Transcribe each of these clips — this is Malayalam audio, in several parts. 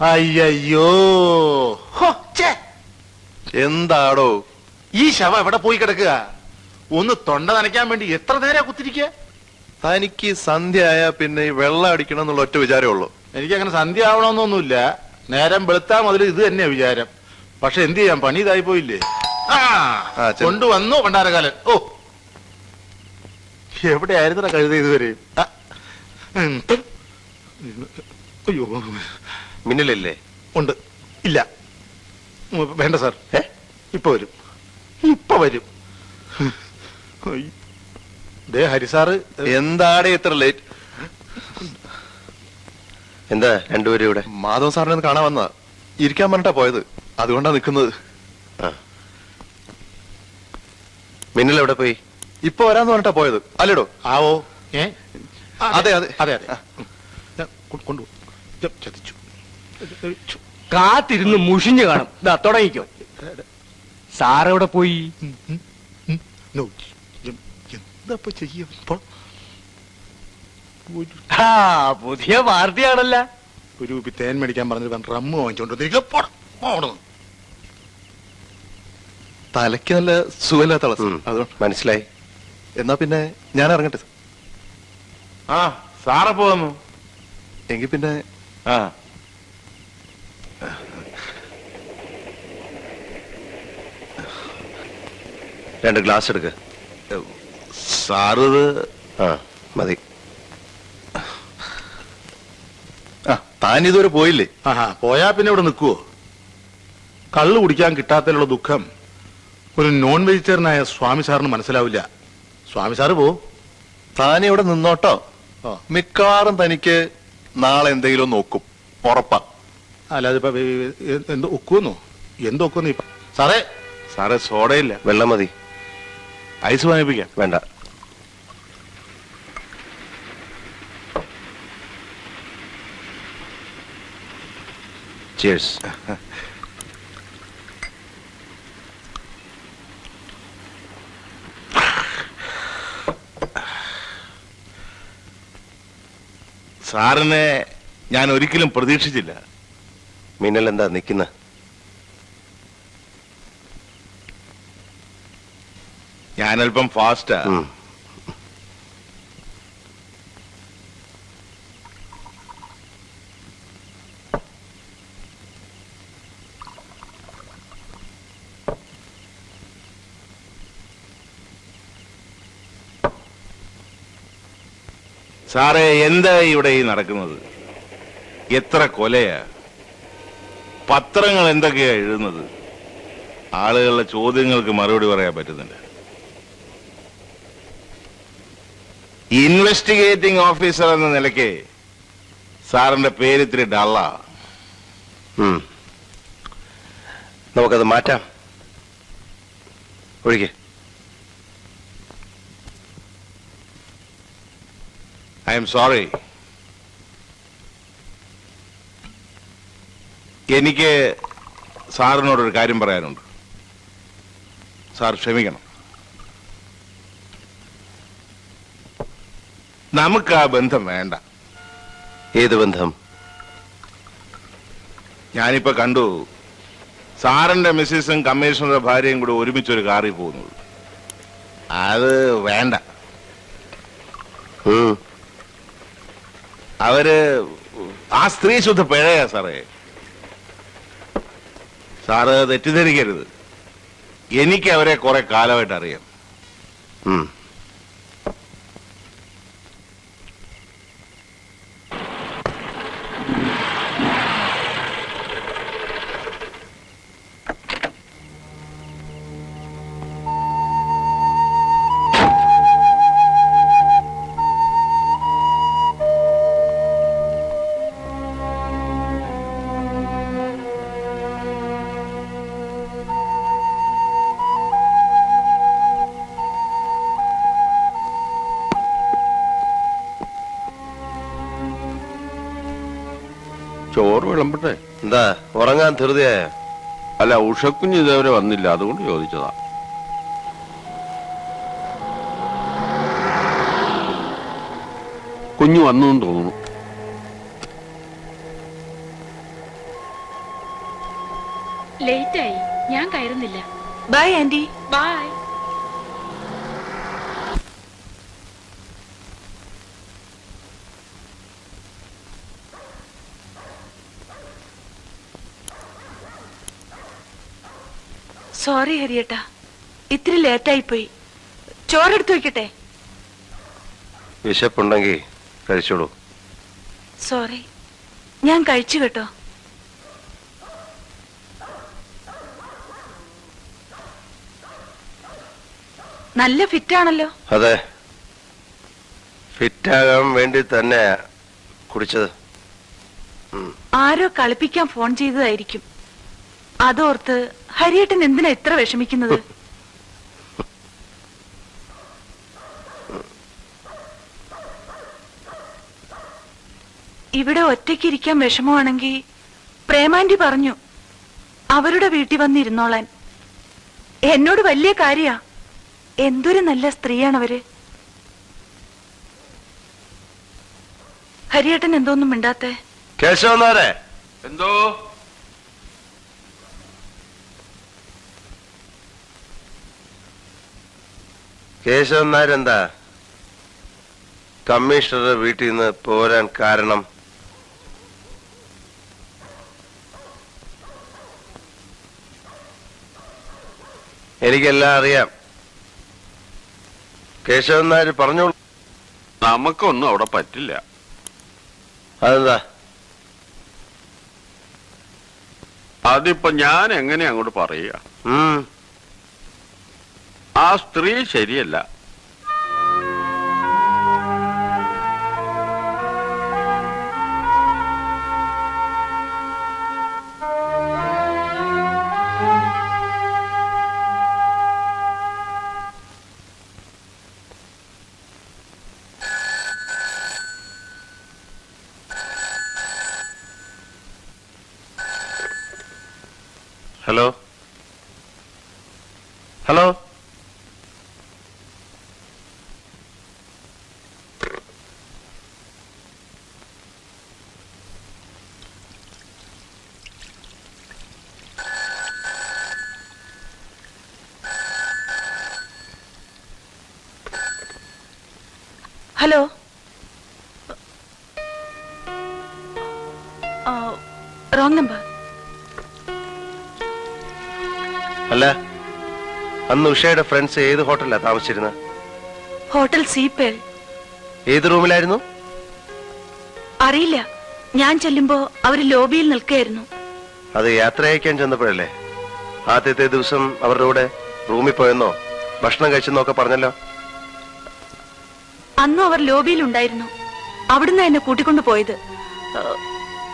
അയ്യോ എന്താടോ? ഈ ശവ എവിടെ പോയി കിടക്കുക? ഒന്ന് തൊണ്ട നനയ്ക്കാൻ വേണ്ടി എത്ര നേരം കുത്തിരിക്കുക തനിക്ക് സന്ധ്യ ആയാ പിന്നെ ഈ വെള്ളം അടിക്കണം എന്നുള്ള ഒറ്റ വിചാരമേ ഉള്ളൂ. എനിക്ക് അങ്ങനെ സന്ധ്യ ആവണമെന്നൊന്നുമില്ല. നേരം വെളുത്താ മുതൽ ഇത് തന്നെയാ വിചാരം. പക്ഷെ എന്ത് ചെയ്യാം? പണി ഇതായി പോയില്ലേ? ആ ചെല്ലു. കൊണ്ടുവന്നു പണ്ടാരകാലൻ ഓ. എവിടെയായിരുന്നടാ കഴുത ഇതുവരെ? ആ, ഉം. അയ്യോ. മിന്നലില്ലേ? ഉണ്ട്. ഇല്ല. വേണ്ട സാർ? ഇപ്പൊ വരും. ഇപ്പൊ വരും. ദേ ഹരിസാറ് എന്താടെ ഇത്ര ലേറ്റ് എന്താ രണ്ടുപേരും ഇവിടെ? മാധവൻ സാറിനെ ഒന്ന് കാണാൻ വന്നതാ. ഇരിക്കാൻ പറഞ്ഞിട്ടാ പോയത്. അതുകൊണ്ടാ നിക്കുന്നത്. മിന്നൽ എവിടെ പോയി? ഇപ്പൊ വരാന്ന് പറഞ്ഞിട്ടാ പോയത്. അല്ലടോ? ആവോ? ഏ? അതെ, അതെ. അതെ അതെ. കൊണ്ടുപോകും ചതിച്ചു. കാത്തിരുന്ന് മുഷിഞ്ഞു കാണും. ഇതാ തുടങ്ങിക്കോ. സാറെവിടെ പോയി? എന്താ ചെയ്യ? പുതിയ വാർത്തയാണല്ല ഒരു കുപ്പി തേൻ മേടിക്കാൻ പറഞ്ഞിട്ട് റമ്മ് വാങ്ങിച്ചോണ്ടിരിക്കുക തലയ്ക്ക് നല്ല സുഖമില്ലാത്ത. മനസ്സിലായി. എന്നാ പിന്നെ ഞാൻ ഇറങ്ങട്ടെ ആ സാറ പോന്നു. എങ്കിൽ പിന്നെ ആ. രണ്ട് ഗ്ലാസ് എടുക്ക്. സാറ് ആ മതി. ആ താൻ ഇതുവരെ പോയില്ലേ ആഹാ പോയാ പിന്നെ ഇവിടെ നിൽക്കുവോ? കള്ളു കുടിക്കാൻ കിട്ടാത്തതിലുള്ള ദുഃഖം ഒരു നോൺ വെജിറ്റേറിയനായ സ്വാമി സാറിന് മനസ്സിലാവില്ല. സ്വാമി സാറ് പോ. താൻ ഇവിടെ നിന്നോട്ടോ മിക്കവാറും തനിക്ക് നാളെ എന്തെങ്കിലും നോക്കും. ഉറപ്പാ. അല്ലാതെ ഇപ്പൊ എന്തോ ഒക്കുവന്നോ? എന്തൊക്കുന്നു ഇപ്പൊ സാറേ. സാറേ സോഡയില്ല. വെള്ളം മതി. ഐസ് വാങ്ങിപ്പിക്കാം. വേണ്ട. സാറിനെ ഞാൻ ഒരിക്കലും പ്രതീക്ഷിച്ചില്ല. മിന്നൽ എന്താ നിക്കുന്ന? ഞാൻ അല്പം ഫാസ്റ്റാ സാറേ എന്താ ഇവിടെ ഈ നടക്കുന്നത്? എത്ര കൊലയാ? പത്രങ്ങൾ എന്തൊക്കെയാ എഴുതുന്നത്? ആളുകളുടെ ചോദ്യങ്ങൾക്ക് മറുപടി പറയാൻ പറ്റുന്നില്ല ഇൻവെസ്റ്റിഗേറ്റിംഗ് ഓഫീസർ എന്ന നിലയ്ക്ക് സാറിന്റെ പേര് ഇത്തിരി ഡള്ള. നമുക്കത് മാറ്റാം. ഒഴികെ. ഐ എം സോറി എനിക്ക് സാറിനോടൊരു കാര്യം പറയാനുണ്ട്. സാർ ക്ഷമിക്കണം. നമുക്ക് ആ ബന്ധം വേണ്ട. ഏത് ബന്ധം? ഞാനിപ്പോ കണ്ടു സാറിന്റെ മിസ്സിസും കമ്മീഷണറുടെ ഭാര്യയും കൂടെ ഒരുമിച്ച് ഒരു കാറിൽ പോകുന്നത് അത് വേണ്ട. അവർ ആ സ്ത്രീ ശുദ്ധ പിഴയാ സാറേ. സാറ് തെറ്റിദ്ധരിക്കരുത്. എനിക്ക് അവരെ കുറെ കാലമായിട്ട് അറിയാം. വിളമ്പട്ടെ. എന്താ ഉറങ്ങാൻ ധൃതിയായ? അല്ല ഉഷക്കുഞ്ഞ് ഇതേവരെ വന്നില്ല. അതുകൊണ്ട് ചോദിച്ചതാ. കുഞ്ഞു വന്നു എന്ന് തോന്നുന്നു. ലേറ്റായി. ഞാൻ കയറുന്നില്ല. ബൈ ആന്റി ബൈ സോറി ഹരിയേട്ടാ. ഇത്തിരി ലേറ്റായി പോയി ചോറെടുത്തു വെക്കട്ടെ? വിശപ്പുണ്ടെങ്കിൽ കഴിച്ചോളൂ. സോറി ഞാൻ കഴിച്ചു കേട്ടോ. നല്ല ഫിറ്റ് ആണല്ലോ അതെ. ഫിറ്റ് ഫിറ്റാകാൻ വേണ്ടി തന്നെ കുടിച്ചത്. ആരോ കളിപ്പിക്കാൻ ഫോൺ ചെയ്തതായിരിക്കും. അതോർത്ത് ഹരിയേട്ടൻ എന്തിനാ ഇത്ര വിഷമിക്കുന്നത്? ഇവിടെ ഒറ്റയ്ക്ക് ഇരിക്കാൻ വിഷമമാണെങ്കിൽ പ്രേമാന്റി പറഞ്ഞു അവരുടെ വീട്ടിൽ വന്നിരുന്നോളാൻ. എന്നോട് വലിയ കാര്യാ. എന്തൊരു നല്ല സ്ത്രീയാണവര്. ഹരിയേട്ടൻ എന്തോന്നും മിണ്ടാത്തേ? കേശവനാരെ എന്തോ? കേശവൻ നായരെന്താ? കമ്മീഷണറുടെ വീട്ടിൽ നിന്ന് പോരാൻ കാരണം? എനിക്കെല്ലാം അറിയാം. കേശവൻ നായർ പറഞ്ഞോളൂ. നമുക്കൊന്നും അവിടെ പറ്റില്ല. അതെന്താ? അതിപ്പോ ഞാൻ എങ്ങനെ അങ്ങോട്ട് പറയുക ആ സ്ത്രീ ശരിയല്ല. Hello? Hello? Hello. Wrong number. അല്ല അന്ന് ഉഷയുടെ ഫ്രണ്ട്സ് ഏത് ഹോട്ടലിലാ താമസിച്ചിരുന്നത് ഹോട്ടൽ സീപ്പേൾ ഏത് റൂമിലായിരുന്നു? അറിയില്ല. ഞാൻ ചെല്ലുമ്പോ അവർ ലോബിയിൽ നിൽക്കുകയായിരുന്നു അത് യാത്ര അയക്കാൻ ചെന്നപ്പോഴല്ലേ? ആദ്യത്തെ ദിവസം അവരുടെ കൂടെ റൂമിൽ പോയെന്നോ? ഭക്ഷണം കഴിച്ചെന്നോ ഒക്കെ പറഞ്ഞല്ലോ? അന്നും അവർ ലോബിയിലുണ്ടായിരുന്നു. അവിടുന്ന് എന്നെ കൂട്ടിക്കൊണ്ടു പോയത്.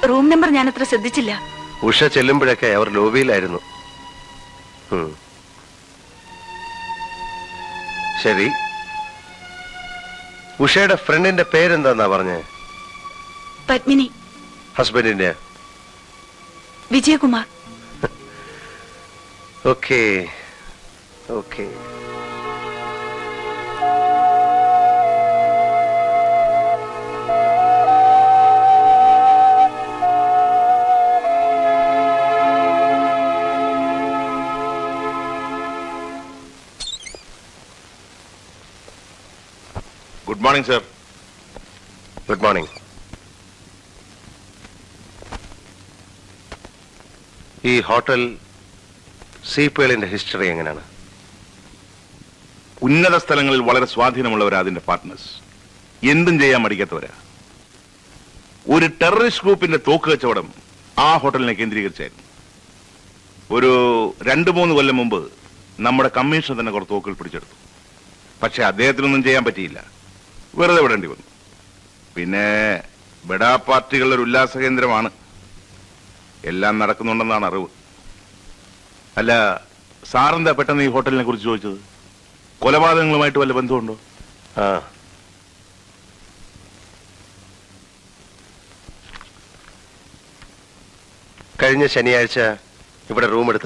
റൂം നമ്പർ ഞാൻ അത്ര ശ്രദ്ധിച്ചില്ല. ഉഷ ചെല്ലുമ്പോഴൊക്കെ അവർ ലോബിയിലായിരുന്നു. ശരി. ഉഷയുടെ ഫ്രണ്ടിന്റെ പേരെന്താന്നാ പറഞ്ഞേ? പത്മിനി. ഹസ്ബൻഡിന്റെ? Vijayakumar. Okay. Okay. Good morning sir good morning ഈ ഹോട്ടൽ സീപ്പേളിന്റെ ഹിസ്റ്ററി എങ്ങനെയാണ്? ഉന്നത സ്ഥലങ്ങളിൽ വളരെ സ്വാധീനമുള്ളവരാ അതിന്റെ പാർട്ട്നേഴ്സ്. എന്തും ചെയ്യാൻ മടിക്കാത്തവരാ. ഒരു ടെററിസ്റ്റ് ഗ്രൂപ്പിന്റെ തോക്ക് കച്ചവടം ആ ഹോട്ടലിനെ കേന്ദ്രീകരിച്ചായിരുന്നു. ഒരു രണ്ടു മൂന്ന് കൊല്ലം മുമ്പ് നമ്മുടെ കമ്മീഷൻ തന്നെ കുറച്ച് തോക്കുകൾ പിടിച്ചെടുത്തു. പക്ഷെ അദ്ദേഹത്തിനൊന്നും ചെയ്യാൻ പറ്റിയില്ല. വെറുതെ വിടേണ്ടി വന്നു. പിന്നെ ബഡാ പാർട്ടികളുടെ ഒരു ഉല്ലാസ കേന്ദ്രമാണ്. എല്ലാം നടക്കുന്നുണ്ടെന്നാണ് അറിവ്. അല്ല സാറെന്താ പെട്ടെന്ന് ഈ ഹോട്ടലിനെ കുറിച്ച് ചോദിച്ചത്? കൊലപാതകങ്ങളുമായിട്ട് വല്ല ബന്ധമുണ്ടോ? ആ. കഴിഞ്ഞ ശനിയാഴ്ച ഇവിടെ റൂം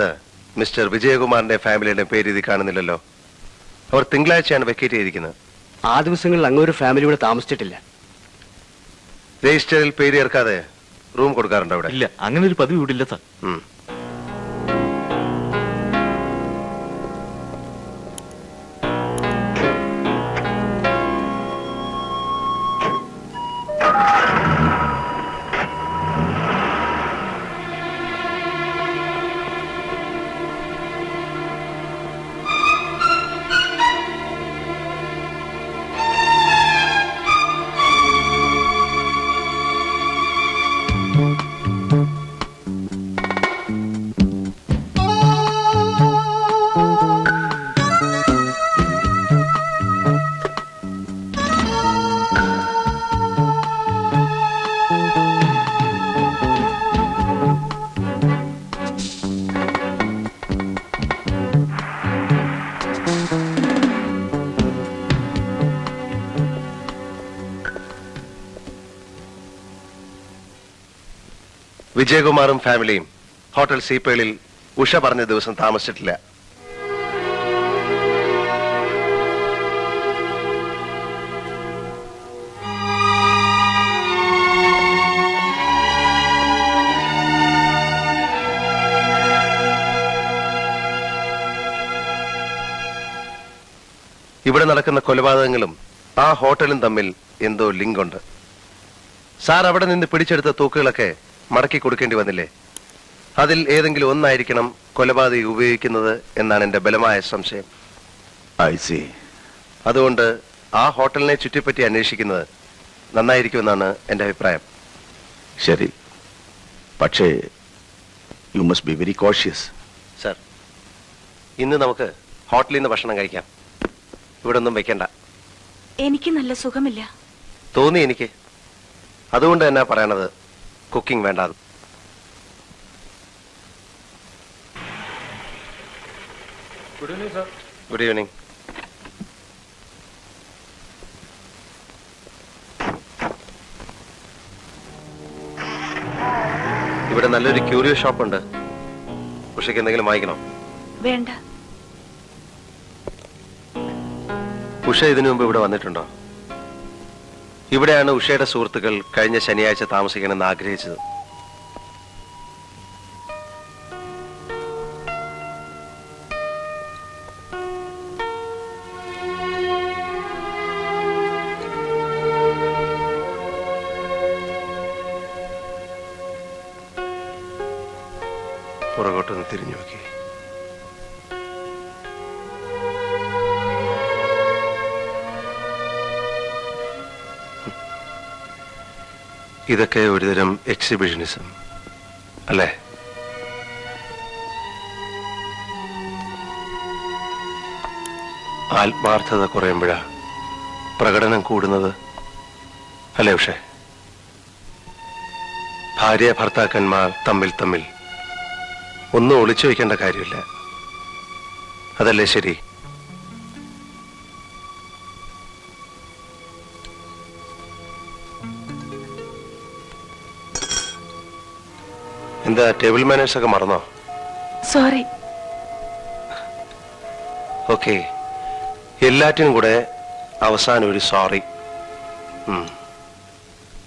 മിസ്റ്റർ വിജയകുമാറിന്റെ ഫാമിലിയുടെ പേര് ഇത് കാണുന്നില്ലല്ലോ. അവർ തിങ്കളാഴ്ചയാണ് വെക്കേറ്റ് ചെയ്തിരിക്കുന്നത് ആ ദിവസങ്ങളിൽ അങ്ങൊരു ഫാമിലി ഇവിടെ താമസിച്ചിട്ടില്ല. രജിസ്റ്ററിൽ പേര് ചേർക്കാതെ റൂം കൊടുക്കാറുണ്ടോ അവിടെ? ഇല്ല അങ്ങനെ ഒരു പതിവ് ഇവിടെ ഇല്ല സാർ. വിജയകുമാറും ഫാമിലിയും ഹോട്ടൽ സീപ്പേളിൽ ഉഷ പറഞ്ഞ ദിവസം താമസിച്ചിട്ടില്ല. ഇവിടെ നടക്കുന്ന കൊലപാതകങ്ങളും ആ ഹോട്ടലും തമ്മിൽ എന്തോ ലിങ്ക് ഉണ്ട് സാർ അവിടെ നിന്ന് പിടിച്ചെടുത്ത തൂക്കുകളൊക്കെ മടക്കി കൊടുക്കേണ്ടി വന്നില്ലേ? അതിൽ ഏതെങ്കിലും ഒന്നായിരിക്കണം കൊലപാതകി ഉപയോഗിക്കുന്നത് എന്നാണ് എന്റെ ബലമായ സംശയം. ഐ സി അതുകൊണ്ട് ആ ഹോട്ടലിനെ ചുറ്റിപ്പറ്റി അന്വേഷിക്കുന്നത് നന്നായിരിക്കുമെന്നാണ് എന്റെ അഭിപ്രായം. ശരി. പക്ഷേ you must be very cautious sir ഇന്ന് നമുക്ക് ഹോട്ടലിൽ നിന്ന് ഭക്ഷണം കഴിക്കാം. ഇവിടെ ഒന്നും വെക്കണ്ട. എനിക്ക് നല്ല സുഖമില്ല. തോന്നി എനിക്ക്. അതുകൊണ്ട് തന്നെ പറയണത് കുക്കിംഗ് വേണ്ടാന്ന് ഗുഡ് ഈവനിങ് ഇവിടെ നല്ലൊരു ക്യൂരിയോ ഷോപ്പ് ഉണ്ട്. ഉഷയ്ക്ക് എന്തെങ്കിലും വാങ്ങിക്കണോ? വേണ്ട. ഉഷ ഇതിനു മുമ്പ് ഇവിടെ വന്നിട്ടുണ്ടോ? ഇവിടെയാണ് ഉഷയുടെ സുഹൃത്തുക്കൾ കഴിഞ്ഞ ശനിയാഴ്ച താമസിക്കണമെന്ന് ആഗ്രഹിച്ചത്. ഇതൊക്കെ ഒരുതരം എക്സിബിഷനിസം അല്ലേ? ആത്മാർത്ഥത കുറയുമ്പോഴാ പ്രകടനം കൂടുന്നത്. അല്ലേ പക്ഷേ ഭാര്യ ഭർത്താക്കന്മാർ തമ്മിൽ തമ്മിൽ ഒന്നും ഒളിച്ചു വയ്ക്കേണ്ട കാര്യമില്ല. അതല്ലേ ശരി? എന്താ ടേബിൾ മാനേഴ്സ് ഒക്കെ മറന്നോ? സോറി ഓക്കെ എല്ലാറ്റിനും കൂടെ അവസാനം ഒരു സോറി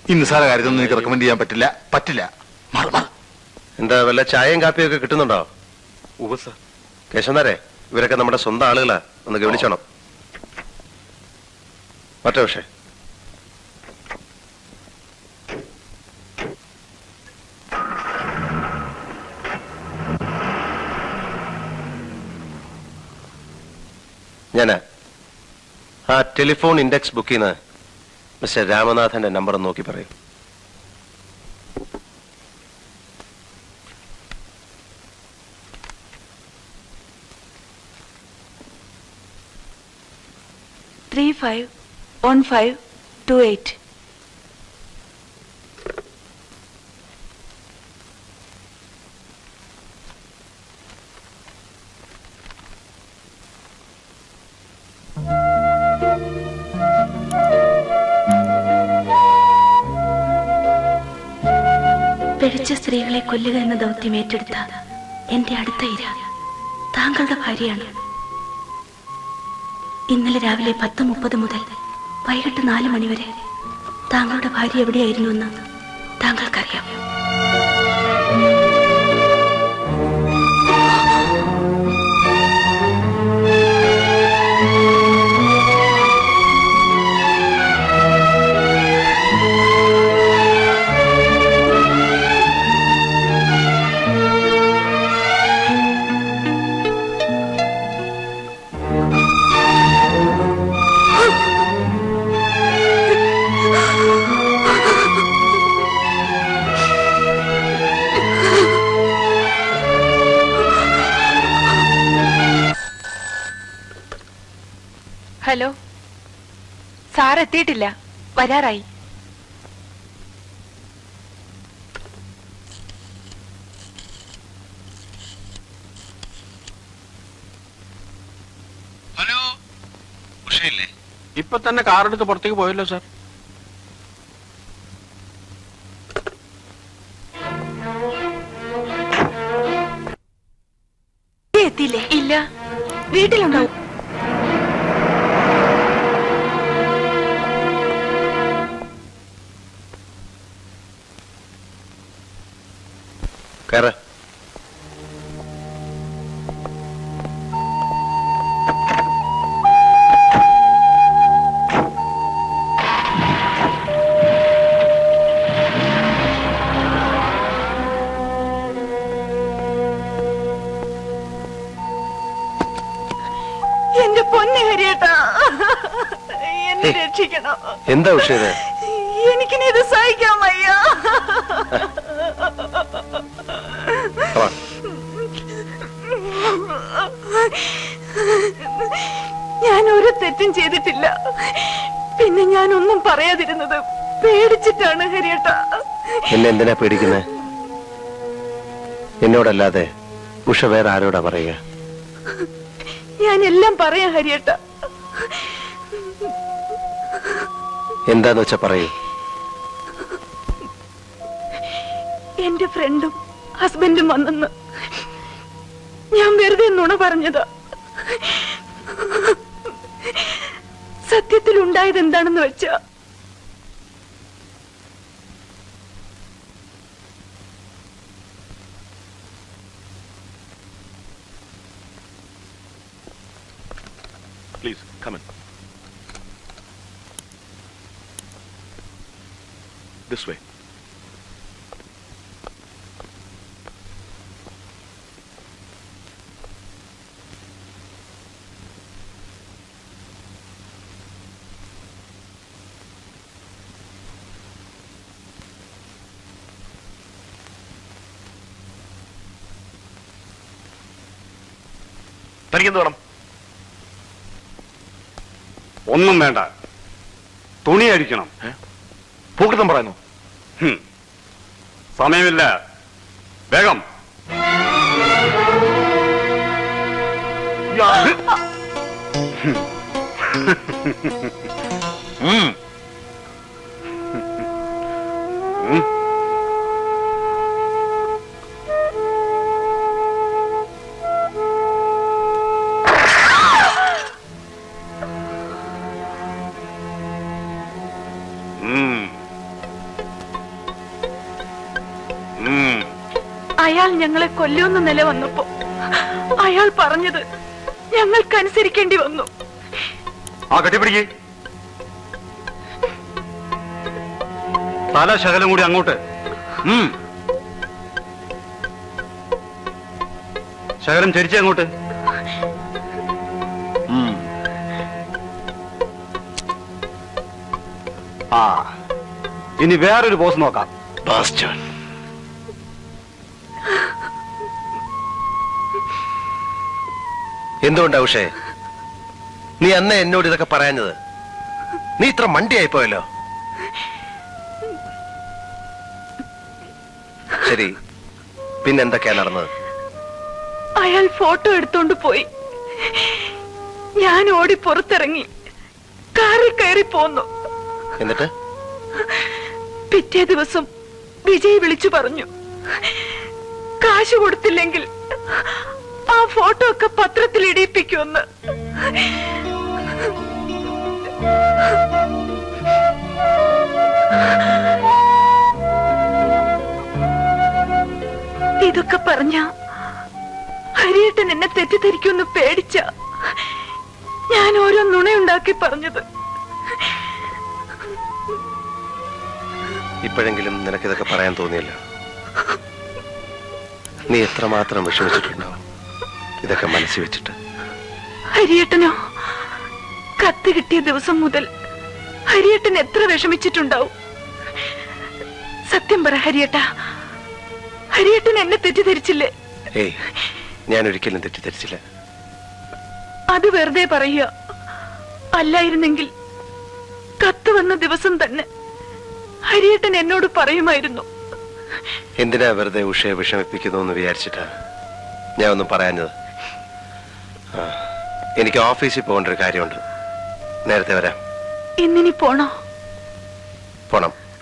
ഈ നിസ്സാര കാര്യത്തൊന്നും എനിക്ക് റെക്കമെൻഡ് ചെയ്യാൻ പറ്റില്ല. പറ്റില്ല. എന്താ വല്ല ചായയും കാപ്പിയും ഒക്കെ കിട്ടുന്നുണ്ടോ കേശവനാരെ ഇവരൊക്കെ നമ്മുടെ സ്വന്തം ആളുകളാ. ഒന്ന് ഗവനിച്ചോണം. മറ്റേ പക്ഷേ. ഞാൻ. ആ ടെലിഫോൺ ഇൻഡെക്സ് ബുക്കിൽ നിന്ന് മിസ്റ്റർ രാമനാഥന്റെ നമ്പർ നോക്കി പറയൂ. Three five one five two eight കൊല്ലുക എന്ന ദൗത്യം ഏറ്റെടുത്ത എന്റെ അടുത്ത ഇര താങ്കളുടെ ഭാര്യയാണ്. ഇന്നലെ രാവിലെ പത്ത് മുപ്പത് മുതൽ വൈകിട്ട് നാല് മണിവരെ താങ്കളുടെ ഭാര്യ എവിടെയായിരുന്നു എന്ന് താങ്കൾക്കറിയാം എത്തിയിട്ടില്ല വരാറായി. ഹലോ ഇപ്പൊ തന്നെ കാറെടുത്ത് പുറത്തേക്ക് പോയല്ലോ സാർ. എത്തിയില്ലേ. ഇല്ല. വീട്ടിലുണ്ടോ? എന്താ ഉഷേത് എനിക്കിനി ഇത് സഹിക്കാൻ വയ്യ. ഞാൻ ഒരു തെറ്റും ചെയ്തിട്ടില്ല. പിന്നെ ഞാൻ ഒന്നും പറയാതിരുന്നത് പേടിച്ചിട്ടാണ് ഹരിയേട്ടാ. എന്നെ എന്തിനാ പേടിക്കുന്നത് എന്നോടല്ലാതെ ഉഷ വേറെ ആരോടാ പറയുക? ഞാൻ എല്ലാം പറയാം ഹരിയേട്ടാ. എന്താന്ന് വെച്ചാ പറയൂ? എന്റെ ഫ്രണ്ടും ഹസ്ബൻഡും വന്നെന്ന് ഞാൻ വെറുതെ നുണ പറഞ്ഞതാ. സത്യത്തിൽ ഉണ്ടായത് എന്താണെന്ന് വെച്ചാ ദിസ് way. തനിക്കെന്ത് വേണം ഒന്നും വേണ്ട തുണി അടിക്കണം പൂക്കൃതം പറയുന്നു. സമയമില്ല. വേഗം. ഉം. അയാൾ ഞങ്ങളെ കൊല്ലുന്ന നില വന്നപ്പോ അയാൾ പറഞ്ഞത് ഞങ്ങൾക്ക് അനുസരിക്കേണ്ടി വന്നു. ആ കെട്ടിപ്പിടിക്ക്. തല ശകലം കൂടി അങ്ങോട്ട്. ശകലം ചരിച്ച അങ്ങോട്ട്. ആ ഇനി വേറൊരു പോസ് നോക്കാം. എന്തുകൊണ്ടാ ഉഷേ? നീ അന്ന് എന്നോട് ഇതൊക്കെ പറയാഞ്ഞത്. നീ ഇത്ര മണ്ടിയായി പോയല്ലോ ശരി പിന്നെന്തൊക്കെയാ നടന്നത്? അയാൾ ഫോട്ടോ എടുത്തോണ്ട് പോയി. ഞാൻ ഓടി പുറത്തിറങ്ങി. കാറിൽ കയറി പോന്നു. എന്നിട്ട്? പിറ്റേ ദിവസം വിജയ് വിളിച്ചു പറഞ്ഞു. കാശ് കൊടുത്തില്ലെങ്കിൽ ഫോട്ടോ ഒക്കെ പത്രത്തിൽ ഇടിയിപ്പിക്കുമെന്ന്. ഇതൊക്കെ പറഞ്ഞ ഹരിയേട്ടൻ എന്നെ തെറ്റിദ്ധരിക്കുമെന്ന് പേടിച്ച ഞാൻ ഓരോ നുണയുണ്ടാക്കി പറഞ്ഞത്. ഇപ്പോഴെങ്കിലും നിനക്കിതൊക്കെ പറയാൻ തോന്നിയല്ലോ? നീ എത്രമാത്രം വിഷമിച്ചിട്ടുണ്ടാവും? ഇതൊക്കെ മനസ്സിൽ വെച്ചിട്ട്. ഹരിയേട്ടനോ? കത്ത് കിട്ടിയ ദിവസം മുതൽ ഹരിയേട്ടൻ എത്ര വിഷമിച്ചിട്ടുണ്ടാവും? സത്യം പറ ഹരിയേട്ട. ഹരിയേട്ടൻ എന്നെ തെറ്റിദ്ധരിച്ചില്ലേ? ഏയ് ഞാൻ ഒരിക്കലും തെറ്റിദ്ധരിച്ചില്ല. അത് വെറുതെ പറയുക അല്ലായിരുന്നെങ്കിൽ കത്ത് വന്ന ദിവസം തന്നെ ഹരിയേട്ടൻ എന്നോട് പറയുമായിരുന്നു. എന്തിനാ വെറുതെ ഉഷയെ വിഷമിപ്പിക്കുന്നു എന്ന് വിചാരിച്ചിട്ടാ? ഞാൻ ഒന്നും പറയാഞ്ഞത്. എനിക്ക് ഓഫീസിൽ പോകേണ്ട ഒരു കാര്യമുണ്ട്. നേരത്തെ വരാം. ഇന്നിനി പോണോ? പോണം.